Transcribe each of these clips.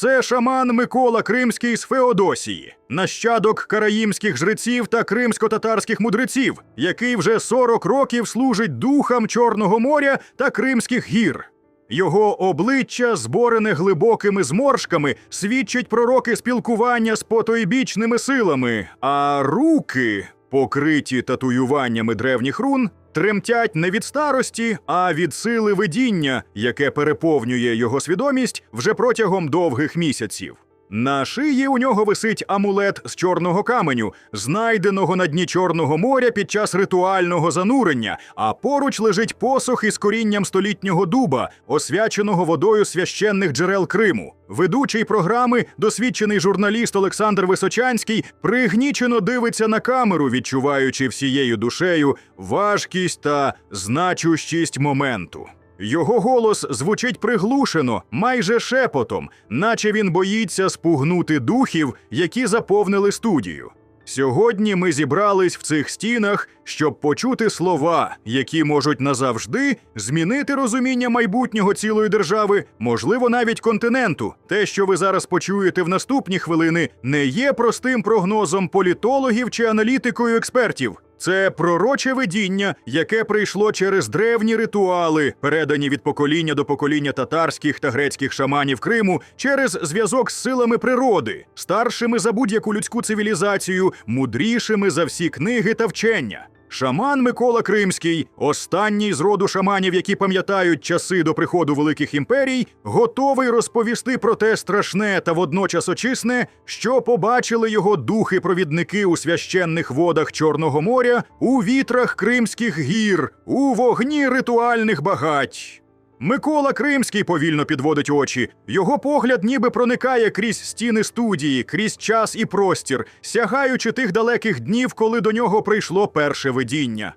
Це шаман Микола Кримський з Феодосії, нащадок караїмських жреців та кримсько-татарських мудреців, який вже 40 років служить духам Чорного моря та Кримських гір. Його обличчя, зборене глибокими зморшками, свідчить про роки спілкування з потойбічними силами, а руки, покриті татуюваннями древніх рун, тремтять не від старості, а від сили видіння, яке переповнює його свідомість вже протягом довгих місяців. На шиї у нього висить амулет з чорного каменю, знайденого на дні Чорного моря під час ритуального занурення, а поруч лежить посох із корінням столітнього дуба, освяченого водою священних джерел Криму. Ведучий програми, досвідчений журналіст Олександр Височанський, пригнічено дивиться на камеру, відчуваючи всією душею важкість та значущість моменту. Його голос звучить приглушено, майже шепотом, наче він боїться спугнути духів, які заповнили студію. Сьогодні ми зібрались в цих стінах, щоб почути слова, які можуть назавжди змінити розуміння майбутнього цілої держави, можливо, навіть континенту. Те, що ви зараз почуєте в наступні хвилини, не є простим прогнозом політологів чи аналітикою експертів. Це пророче видіння, яке прийшло через древні ритуали, передані від покоління до покоління татарських та грецьких шаманів Криму, через зв'язок з силами природи, старшими за будь-яку людську цивілізацію, мудрішими за всі книги та вчення. Шаман Микола Кримський, останній з роду шаманів, які пам'ятають часи до приходу великих імперій, готовий розповісти про те страшне та водночас очисне, що побачили його духи-провідники у священних водах Чорного моря, у вітрах Кримських гір, у вогні ритуальних багать. Микола Кримський повільно підводить очі. Його погляд ніби проникає крізь стіни студії, крізь час і простір, сягаючи тих далеких днів, коли до нього прийшло перше видіння.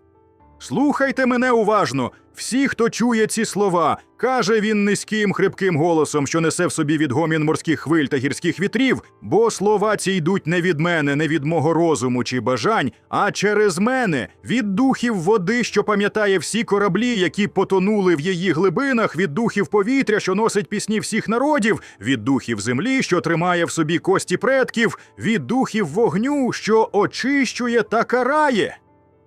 Слухайте мене уважно. Всі, хто чує ці слова, каже він низьким хрипким голосом, що несе в собі відгомін морських хвиль та гірських вітрів, бо слова ці йдуть не від мене, не від мого розуму чи бажань, а через мене, від духів води, що пам'ятає всі кораблі, які потонули в її глибинах, від духів повітря, що носить пісні всіх народів, від духів землі, що тримає в собі кості предків, від духів вогню, що очищує та карає.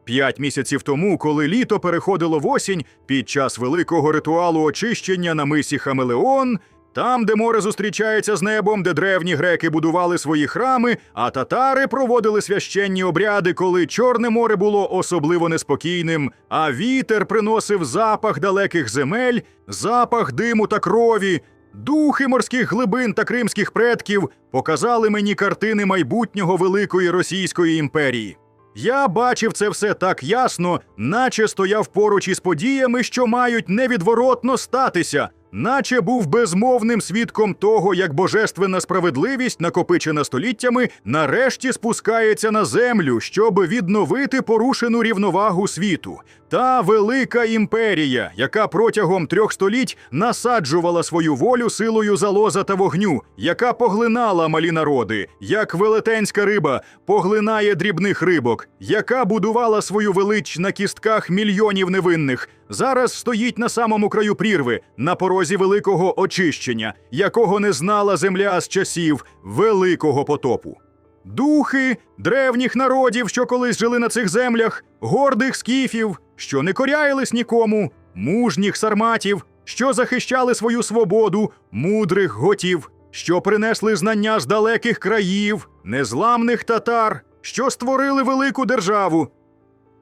П'ять місяців тому, коли літо переходило в осінь, під час великого ритуалу очищення на мисі Хамелеон, там, де море зустрічається з небом, де древні греки будували свої храми, а татари проводили священні обряди, коли Чорне море було особливо неспокійним, а вітер приносив запах далеких земель, запах диму та крові. Духи морських глибин та кримських предків показали мені картини майбутнього великої Російської імперії. Я бачив це все так ясно, наче стояв поруч із подіями, що мають невідворотно статися, наче був безмовним свідком того, як божественна справедливість, накопичена століттями, нарешті спускається на землю, щоб відновити порушену рівновагу світу. Та велика імперія, яка протягом трьох століть насаджувала свою волю силою залоза та вогню, яка поглинала малі народи, як велетенська риба поглинає дрібних рибок, яка будувала свою велич на кістках мільйонів невинних, зараз стоїть на самому краю прірви, на порозі великого очищення, якого не знала земля з часів великого потопу. Духи древніх народів, що колись жили на цих землях, гордих скіфів, що не коряїлись нікому, мужніх сарматів, що захищали свою свободу, мудрих готів, що принесли знання з далеких країв, незламних татар, що створили велику державу.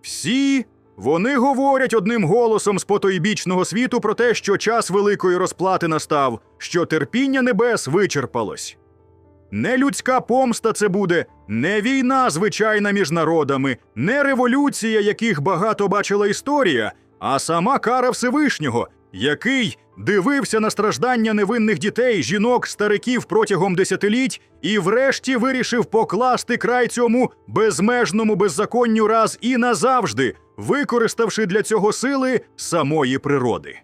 Всі вони говорять одним голосом з потойбічного світу про те, що час великої розплати настав, що терпіння небес вичерпалось. Не людська помста це буде, не війна звичайна між народами, не революція, яких багато бачила історія, а сама кара Всевишнього, який дивився на страждання невинних дітей, жінок, стариків протягом десятиліть і врешті вирішив покласти край цьому безмежному беззаконню раз і назавжди, використавши для цього сили самої природи.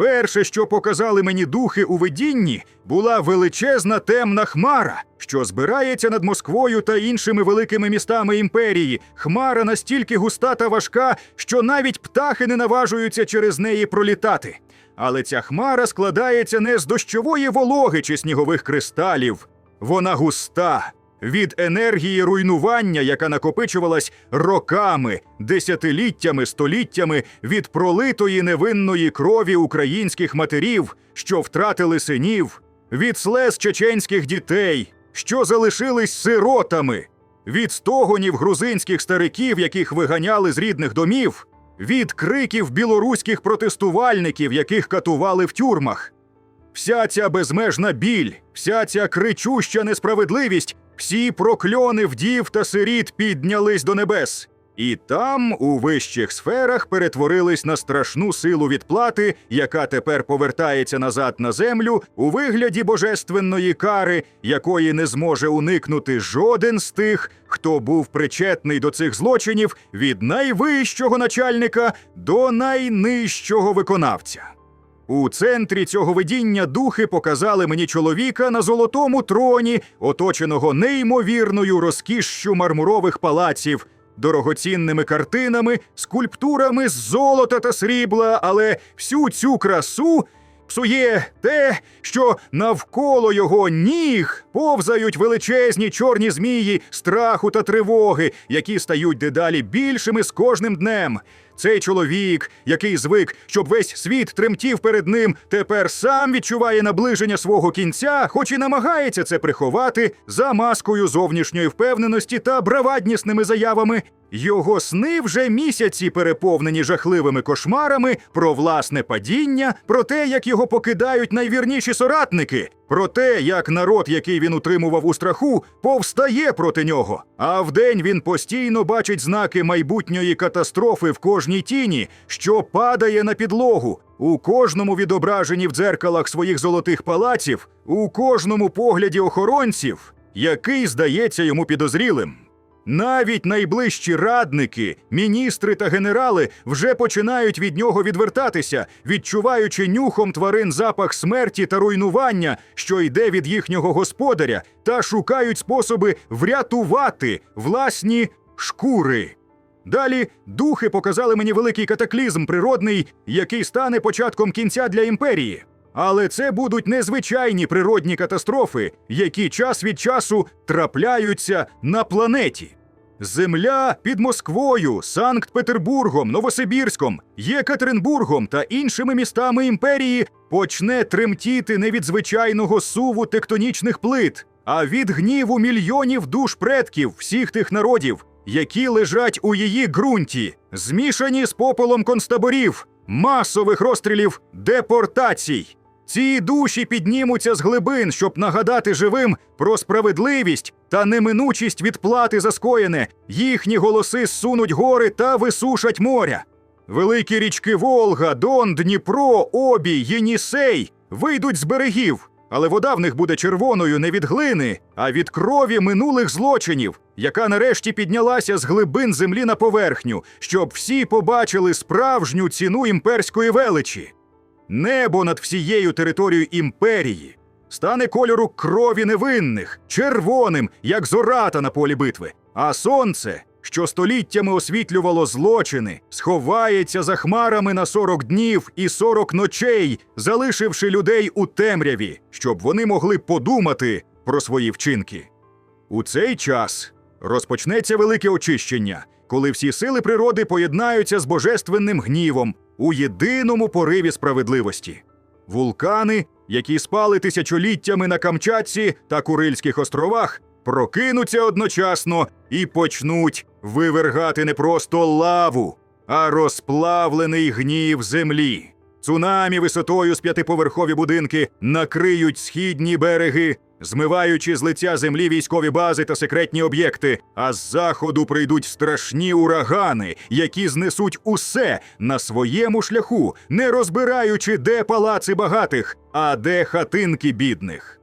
Перше, що показали мені духи у видінні, була величезна темна хмара, що збирається над Москвою та іншими великими містами імперії. Хмара настільки густа та важка, що навіть птахи не наважуються через неї пролітати. Але ця хмара складається не з дощової вологи чи снігових кристалів. Вона густа від енергії руйнування, яка накопичувалась роками, десятиліттями, століттями від пролитої невинної крові українських матерів, що втратили синів, від слез чеченських дітей, що залишились сиротами, від стогонів грузинських стариків, яких виганяли з рідних домів, від криків білоруських протестувальників, яких катували в тюрмах. Вся ця безмежна біль, вся ця кричуща несправедливість, всі прокльони вдів та сиріт піднялись до небес. І там, у вищих сферах, перетворились на страшну силу відплати, яка тепер повертається назад на землю у вигляді божественної кари, якої не зможе уникнути жоден з тих, хто був причетний до цих злочинів від найвищого начальника до найнижчого виконавця. У центрі цього видіння духи показали мені чоловіка на золотому троні, оточеного неймовірною розкішшю мармурових палаців, дорогоцінними картинами, скульптурами з золота та срібла, але всю цю красу псує те, що навколо його ніг повзають величезні чорні змії страху та тривоги, які стають дедалі більшими з кожним днем. Цей чоловік, який звик, щоб весь світ тремтів перед ним, тепер сам відчуває наближення свого кінця, хоч і намагається це приховати за маскою зовнішньої впевненості та браваднісними заявами. Його сни вже місяці переповнені жахливими кошмарами про власне падіння, про те, як його покидають найвірніші соратники, про те, як народ, який він утримував у страху, повстає проти нього. А вдень він постійно бачить знаки майбутньої катастрофи в кожній тіні, що падає на підлогу, у кожному відображенні в дзеркалах своїх золотих палаців, у кожному погляді охоронців, який здається йому підозрілим. Навіть найближчі радники, міністри та генерали вже починають від нього відвертатися, відчуваючи нюхом тварин запах смерті та руйнування, що йде від їхнього господаря, та шукають способи врятувати власні шкури. Далі духи показали мені великий катаклізм природний, який стане початком кінця для імперії. Але це будуть незвичайні природні катастрофи, які час від часу трапляються на планеті. Земля під Москвою, Санкт-Петербургом, Новосибірськом, Єкатеринбургом та іншими містами імперії почне тремтіти не від звичайного суву тектонічних плит, а від гніву мільйонів душ предків всіх тих народів, які лежать у її ґрунті, змішані з попелом концтаборів, масових розстрілів, депортацій. Ці душі піднімуться з глибин, щоб нагадати живим про справедливість та неминучість відплати за скоєне. Їхні голоси сунуть гори та висушать моря. Великі річки Волга, Дон, Дніпро, Обій, Єнісей вийдуть з берегів, але вода в них буде червоною не від глини, а від крові минулих злочинів, яка нарешті піднялася з глибин землі на поверхню, щоб всі побачили справжню ціну імперської величі. Небо над всією територією імперії стане кольору крові невинних, червоним, як зората на полі битви. А сонце, що століттями освітлювало злочини, сховається за хмарами на 40 днів і 40 ночей, залишивши людей у темряві, щоб вони могли подумати про свої вчинки. У цей час розпочнеться велике очищення, коли всі сили природи поєднаються з божественним гнівом у єдиному пориві справедливості. Вулкани, які спали тисячоліттями на Камчатці та Курильських островах, прокинуться одночасно і почнуть вивергати не просто лаву, а розплавлений гнів землі. Цунамі висотою з п'ятиповерхові будинки накриють східні береги, змиваючи з лиця землі військові бази та секретні об'єкти. А з заходу прийдуть страшні урагани, які знесуть усе на своєму шляху, не розбираючи, де палаци багатих, а де хатинки бідних.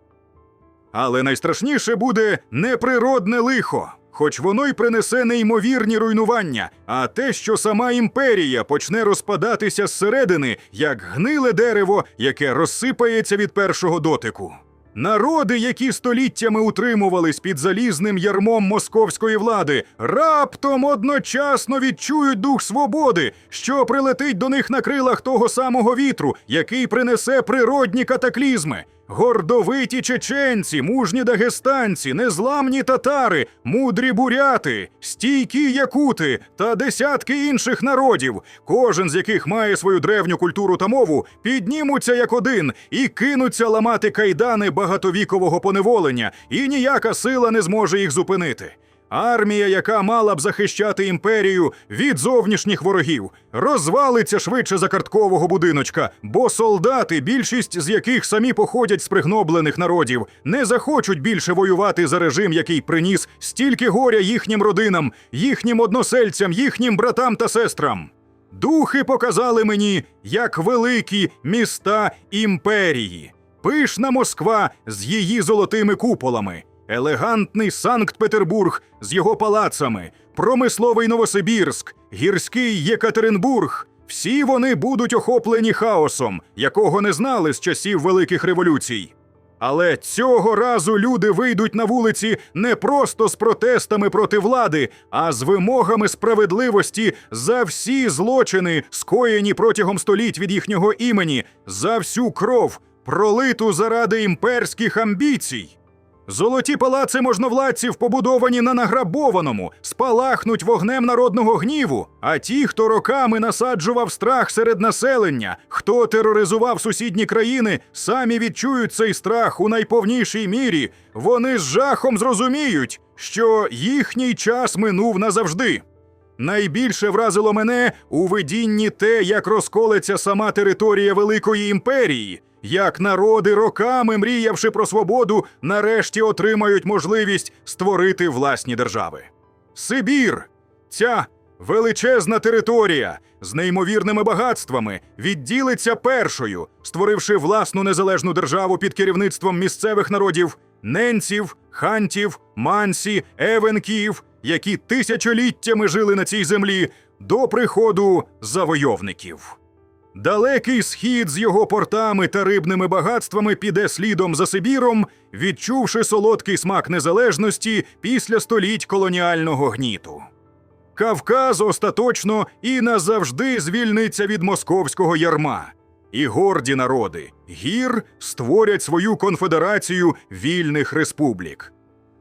Але найстрашніше буде не природне лихо, хоч воно й принесе неймовірні руйнування, а те, що сама імперія почне розпадатися зсередини, як гниле дерево, яке розсипається від першого дотику. Народи, які століттями утримувались під залізним ярмом московської влади, раптом одночасно відчують дух свободи, що прилетить до них на крилах того самого вітру, який принесе природні катаклізми. Гордовиті чеченці, мужні дагестанці, незламні татари, мудрі буряти, стійкі якути та десятки інших народів, кожен з яких має свою древню культуру та мову, піднімуться як один і кинуться ламати кайдани багатовікового поневолення, і ніяка сила не зможе їх зупинити. Армія, яка мала б захищати імперію від зовнішніх ворогів, розвалиться швидше за карткового будиночка, бо солдати, більшість з яких самі походять з пригноблених народів, не захочуть більше воювати за режим, який приніс стільки горя їхнім родинам, їхнім односельцям, їхнім братам та сестрам. Духи показали мені, як великі міста імперії. Пишна Москва з її золотими куполами, елегантний Санкт-Петербург з його палацами, промисловий Новосибірськ, гірський Єкатеринбург. Всі вони будуть охоплені хаосом, якого не знали з часів великих революцій. Але цього разу люди вийдуть на вулиці не просто з протестами проти влади, а з вимогами справедливості за всі злочини, скоєні протягом століть від їхнього імені, за всю кров, пролиту заради імперських амбіцій. Золоті палаци можновладців, побудовані на награбованому, спалахнуть вогнем народного гніву. А ті, хто роками насаджував страх серед населення, хто тероризував сусідні країни, самі відчують цей страх у найповнішій мірі. Вони з жахом зрозуміють, що їхній час минув назавжди. Найбільше вразило мене у видінні те, як розколеться сама територія Великої імперії, як народи, роками мріявши про свободу, нарешті отримають можливість створити власні держави. Сибір, ця величезна територія з неймовірними багатствами, відділиться першою, створивши власну незалежну державу під керівництвом місцевих народів ненців, хантів, мансі, евенків, які тисячоліттями жили на цій землі до приходу завойовників. Далекий схід з його портами та рибними багатствами піде слідом за Сибіром, відчувши солодкий смак незалежності після століть колоніального гніту. Кавказ остаточно і назавжди звільниться від московського ярма. І горді народи гір створять свою конфедерацію вільних республік.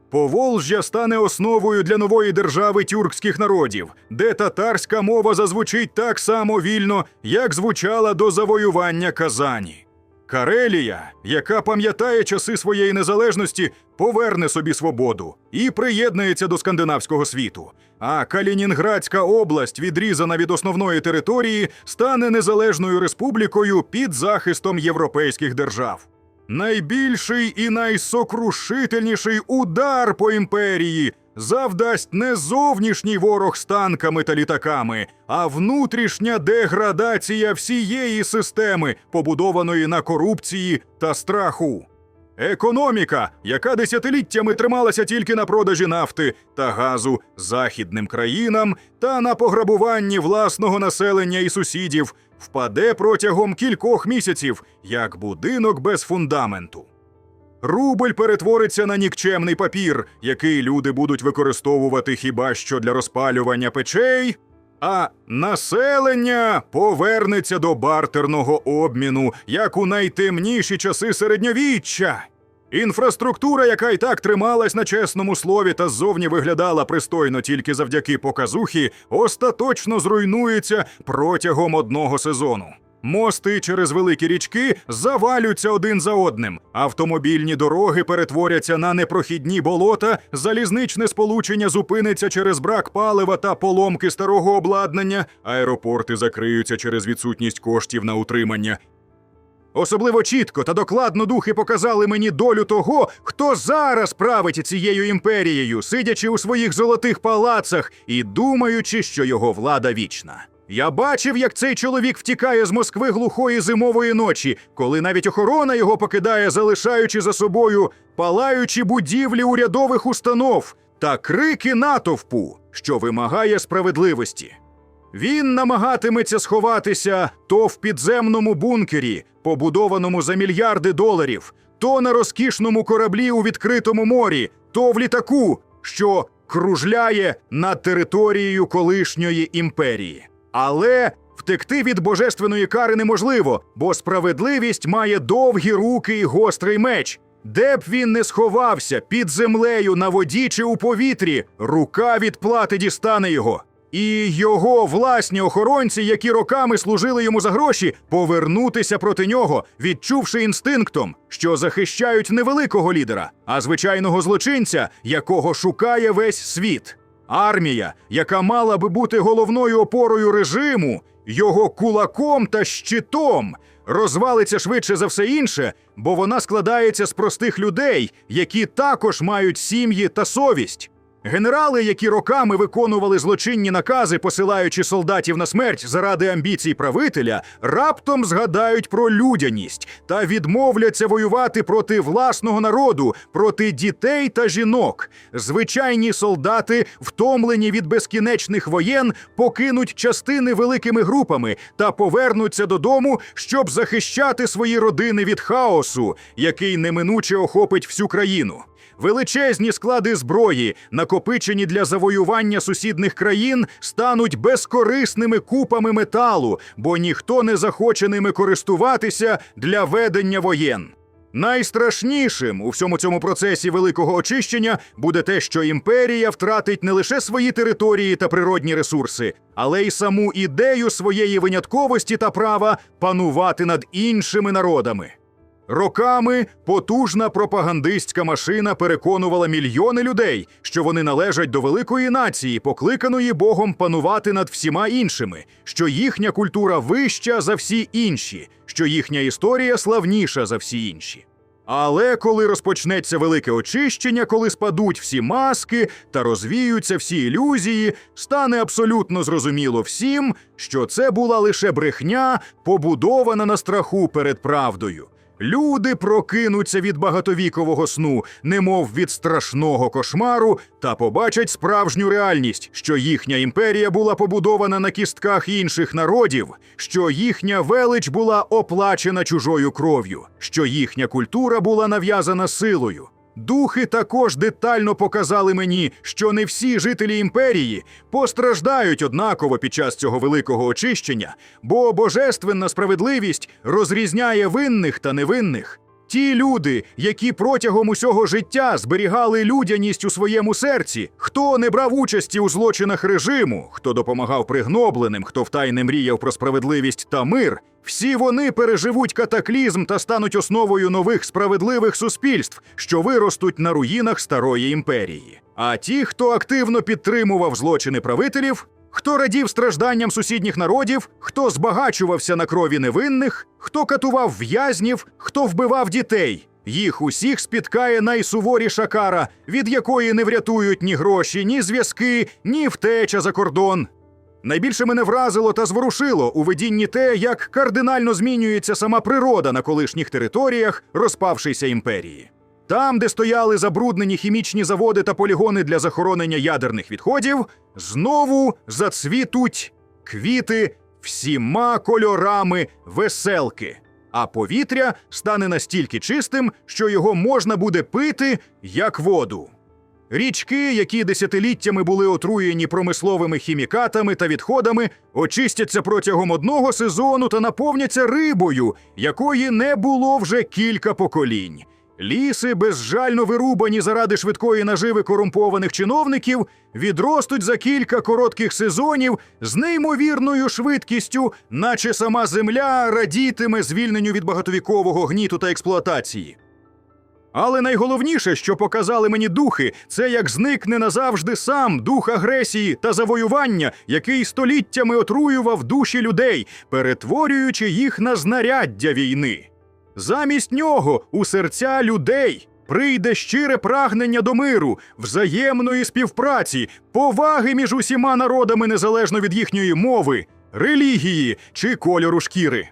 Поволжя стане основою для нової держави тюркських народів, де татарська мова зазвучить так само вільно, як звучала до завоювання Казані. Карелія, яка пам'ятає часи своєї незалежності, поверне собі свободу і приєднується до скандинавського світу. А Калінінградська область, відрізана від основної території, стане незалежною республікою під захистом європейських держав. Найбільший і найсокрушительніший удар по імперії завдасть не зовнішній ворог з танками та літаками, а внутрішня деградація всієї системи, побудованої на корупції та страху. Економіка, яка десятиліттями трималася тільки на продажі нафти та газу західним країнам та на пограбуванні власного населення і сусідів, впаде протягом кількох місяців, як будинок без фундаменту. Рубль перетвориться на нікчемний папір, який люди будуть використовувати хіба що для розпалювання печей, а населення повернеться до бартерного обміну, як у найтемніші часи середньовіччя. Інфраструктура, яка й так трималась на чесному слові та ззовні виглядала пристойно тільки завдяки показухі, остаточно зруйнується протягом одного сезону. Мости через великі річки завалюються один за одним. Автомобільні дороги перетворяться на непрохідні болота, залізничне сполучення зупиниться через брак палива та поломки старого обладнання, аеропорти закриються через відсутність коштів на утримання. Особливо чітко та докладно духи показали мені долю того, хто зараз править цією імперією, сидячи у своїх золотих палацах і думаючи, що його влада вічна. Я бачив, як цей чоловік втікає з Москви глухої зимової ночі, коли навіть охорона його покидає, залишаючи за собою палаючі будівлі урядових установ та крики натовпу, що вимагає справедливості. Він намагатиметься сховатися то в підземному бункері, побудованому за мільярди доларів, то на розкішному кораблі у відкритому морі, то в літаку, що кружляє над територією колишньої імперії. Але втекти від божественної кари неможливо, бо справедливість має довгі руки і гострий меч. Де б він не сховався під землею на воді чи у повітрі, рука відплати дістане його. І його власні охоронці, які роками служили йому за гроші, повернутися проти нього, відчувши інстинктом, що захищають не великого лідера, а звичайного злочинця, якого шукає весь світ. Армія, яка мала би бути головною опорою режиму, його кулаком та щитом, розвалиться швидше за все інше, бо вона складається з простих людей, які також мають сім'ї та совість. Генерали, які роками виконували злочинні накази, посилаючи солдатів на смерть заради амбіцій правителя, раптом згадають про людяність та відмовляться воювати проти власного народу, проти дітей та жінок. Звичайні солдати, втомлені від безкінечних воєн, покинуть частини великими групами та повернуться додому, щоб захищати свої родини від хаосу, який неминуче охопить всю країну. Величезні склади зброї, накопичені для завоювання сусідних країн, стануть безкорисними купами металу, бо ніхто не захоче ними користуватися для ведення воєн. Найстрашнішим у всьому цьому процесі великого очищення буде те, що імперія втратить не лише свої території та природні ресурси, але й саму ідею своєї винятковості та права панувати над іншими народами. Роками потужна пропагандистська машина переконувала мільйони людей, що вони належать до великої нації, покликаної Богом панувати над всіма іншими, що їхня культура вища за всі інші, що їхня історія славніша за всі інші. Але коли розпочнеться велике очищення, коли спадуть всі маски та розвіються всі ілюзії, стане абсолютно зрозуміло всім, що це була лише брехня, побудована на страху перед правдою. Люди прокинуться від багатовікового сну, немов від страшного кошмару, та побачать справжню реальність, що їхня імперія була побудована на кістках інших народів, що їхня велич була оплачена чужою кров'ю, що їхня культура була нав'язана силою. Духи також детально показали мені, що не всі жителі імперії постраждають однаково під час цього великого очищення, бо божественна справедливість розрізняє винних та невинних. Ті люди, які протягом усього життя зберігали людяність у своєму серці, хто не брав участі у злочинах режиму, хто допомагав пригнобленим, хто втайне мріяв про справедливість та мир, всі вони переживуть катаклізм та стануть основою нових справедливих суспільств, що виростуть на руїнах старої імперії. А ті, хто активно підтримував злочини правителів, Хто радів стражданням сусідніх народів, хто збагачувався на крові невинних, хто катував в'язнів, хто вбивав дітей. Їх усіх спіткає найсуворіша кара, від якої не врятують ні гроші, ні зв'язки, ні втеча за кордон. Найбільше мене вразило та зворушило у видінні те, як кардинально змінюється сама природа на колишніх територіях розпавшейся імперії. Там, де стояли забруднені хімічні заводи та полігони для захоронення ядерних відходів, знову зацвітуть квіти всіма кольорами веселки, а повітря стане настільки чистим, що його можна буде пити як воду. Річки, які десятиліттями були отруєні промисловими хімікатами та відходами, очистяться протягом одного сезону та наповняться рибою, якої не було вже кілька поколінь. Ліси, безжально вирубані заради швидкої наживи корумпованих чиновників, відростуть за кілька коротких сезонів з неймовірною швидкістю, наче сама земля радітиме звільненню від багатовікового гніту та експлуатації. Але найголовніше, що показали мені духи, це як зникне назавжди сам дух агресії та завоювання, який століттями отруював душі людей, перетворюючи їх на знаряддя війни. Замість нього у серця людей прийде щире прагнення до миру, взаємної співпраці, поваги між усіма народами незалежно від їхньої мови, релігії чи кольору шкіри.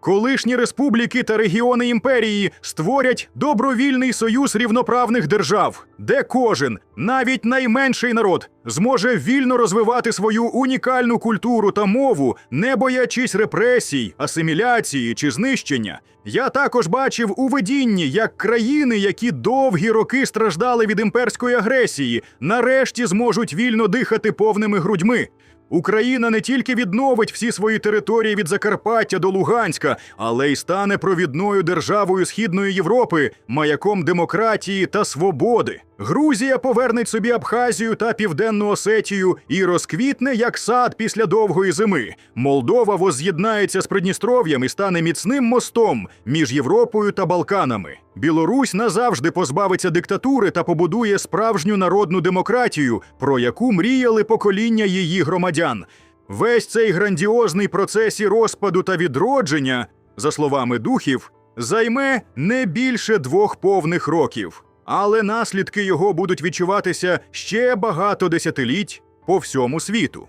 Колишні республіки та регіони імперії створять добровільний союз рівноправних держав, де кожен, навіть найменший народ, зможе вільно розвивати свою унікальну культуру та мову, не боячись репресій, асиміляції чи знищення. Я також бачив у видінні, як країни, які довгі роки страждали від імперської агресії, нарешті зможуть вільно дихати повними грудьми. Україна не тільки відновить всі свої території від Закарпаття до Луганська, але й стане провідною державою Східної Європи, маяком демократії та свободи. Грузія повернеть собі Абхазію та Південну Осетію і розквітне як сад після довгої зими. Молдова воз'єднається з Придністров'ям і стане міцним мостом між Європою та Балканами. Білорусь назавжди позбавиться диктатури та побудує справжню народну демократію, про яку мріяли покоління її громадян. Весь цей грандіозний процес і розпаду та відродження, за словами духів, займе не більше двох повних років, але наслідки його будуть відчуватися ще багато десятиліть по всьому світу.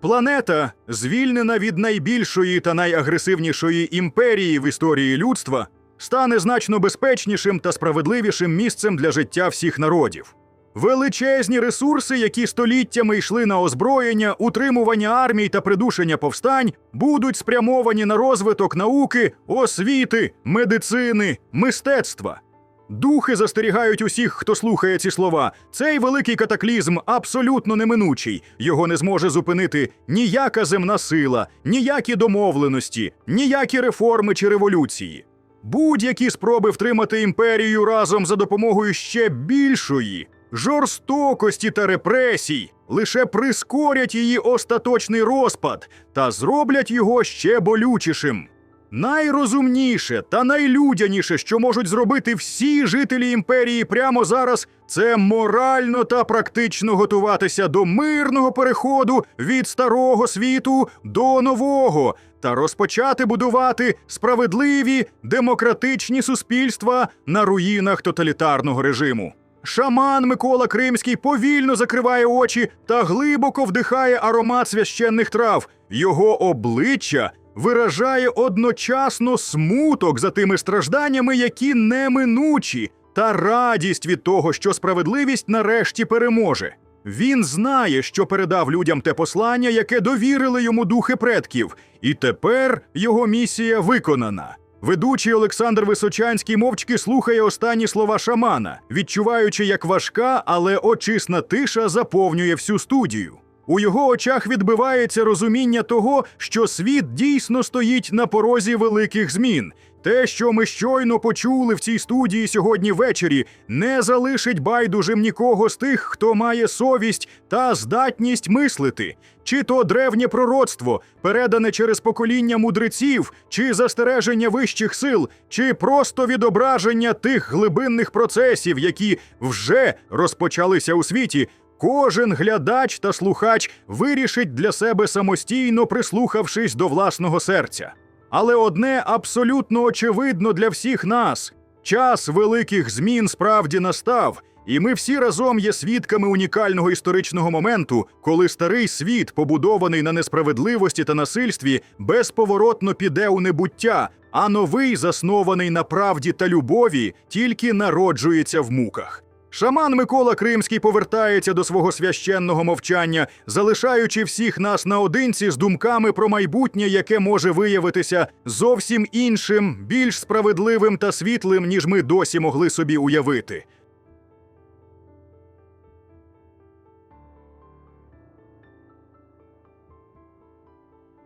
Планета, звільнена від найбільшої та найагресивнішої імперії в історії людства, стане значно безпечнішим та справедливішим місцем для життя всіх народів. Величезні ресурси, які століттями йшли на озброєння, утримування армій та придушення повстань, будуть спрямовані на розвиток науки, освіти, медицини, мистецтва. Духи застерігають усіх, хто слухає ці слова. Цей великий катаклізм абсолютно неминучий. Його не зможе зупинити ніяка земна сила, ніякі домовленості, ніякі реформи чи революції. Будь-які спроби втримати імперію разом за допомогою ще більшої жорстокості та репресій лише прискорять її остаточний розпад та зроблять його ще болючішим. Найрозумніше та найлюдяніше, що можуть зробити всі жителі імперії прямо зараз, це морально та практично готуватися до мирного переходу від старого світу до нового та розпочати будувати справедливі демократичні суспільства на руїнах тоталітарного режиму. Шаман Микола Кримський повільно закриває очі та глибоко вдихає аромат священних трав. Його обличчя виражає одночасно смуток за тими стражданнями, які неминучі, та радість від того, що справедливість нарешті переможе. Він знає, що передав людям те послання, яке довірили йому духи предків, і тепер його місія виконана. Ведучий Олександр Височанський мовчки слухає останні слова шамана, відчуваючи, як важка, але очисна тиша заповнює всю студію. У його очах відбивається розуміння того, що світ дійсно стоїть на порозі великих змін. Те, що ми щойно почули в цій студії сьогодні ввечері, не залишить байдужим нікого з тих, хто має совість та здатність мислити, чи то древнє пророцтво, передане через покоління мудреців, чи застереження вищих сил, чи просто відображення тих глибинних процесів, які вже розпочалися у світі. Кожен глядач та слухач вирішить для себе самостійно, прислухавшись до власного серця. Але одне абсолютно очевидно для всіх нас: час великих змін справді настав, і ми всі разом є свідками унікального історичного моменту, коли старий світ, побудований на несправедливості та насильстві, безповоротно піде у небуття, а новий, заснований на правді та любові, тільки народжується в муках. Шаман Микола Кримський повертається до свого священного мовчання, залишаючи всіх нас наодинці з думками про майбутнє, яке може виявитися зовсім іншим, більш справедливим та світлим, ніж ми досі могли собі уявити.